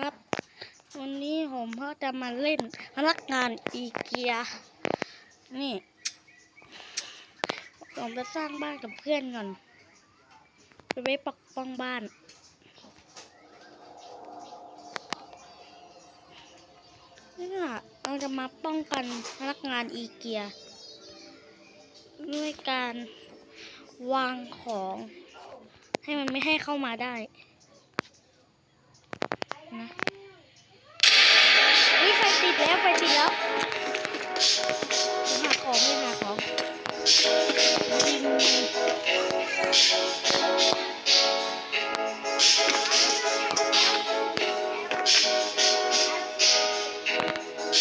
ครับ วันนี้ผมก็จะมาเล่นพนักงานอีเกีย นี่ผมจะสร้างบ้านกับเพื่อนก่อนไปไว้ปกป้องบ้าน นี่แหละเราจะมาป้องกันพนักงานอีเกีย ด้วยการวางของ ให้มันไม่ให้เข้ามาได้ ปิ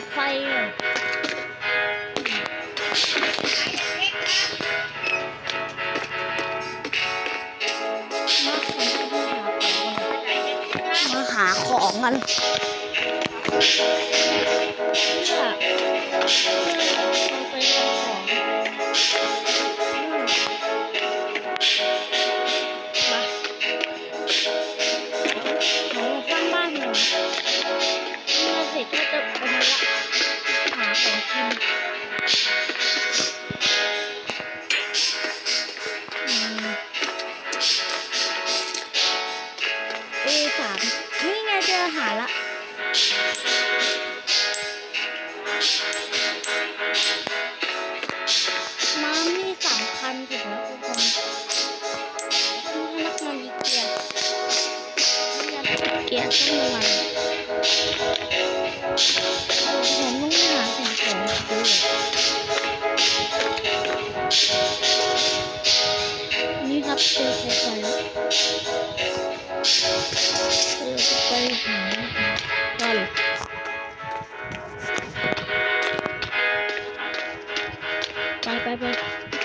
ดไฟ องกัน อีเกียต้องวันผมต้องหาสิ่งของมาซื้อนี่ครับเจอไฟแล้วเราจะไปหากันไปไปไป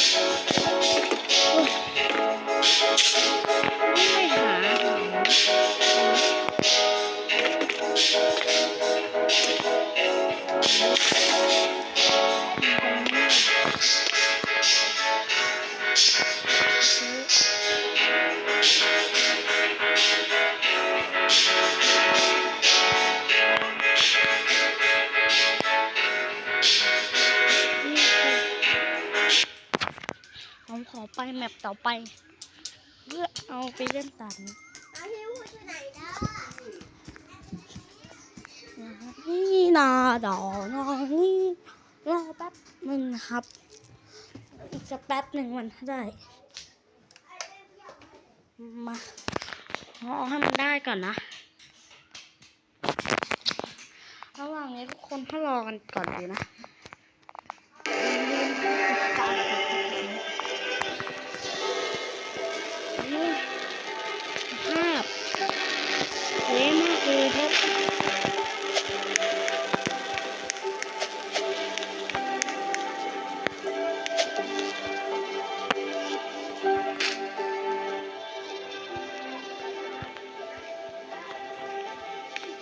Rush. ขอไปแมปต่อไป เพื่อเอาไปเล่นตันี้เอานนี่นาดอน้องนี่รอแป๊บหนึ่งนะครับ อีกสักแป๊บหนึ่งมันได้ มาเอาให้มันได้ก่อนนะระหว่างนี้ทุกคนถ้ารอกันก่อนเลยนะ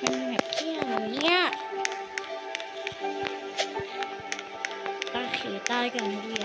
มันแบบเที่ยวอย่างเนี้ยตาขี่ใต้กันเรีย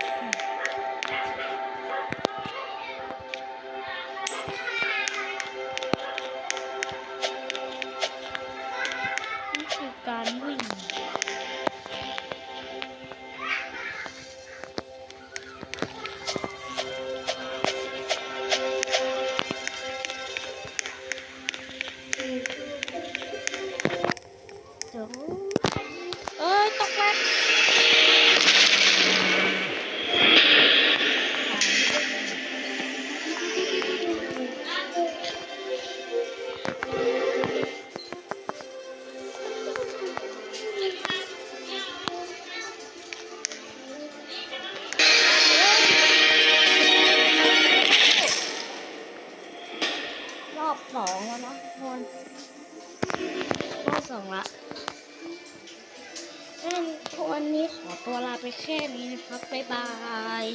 ละงั้นวันนี้ขอตัวลาไปแค่นี้นะครับ บ๊ายบาย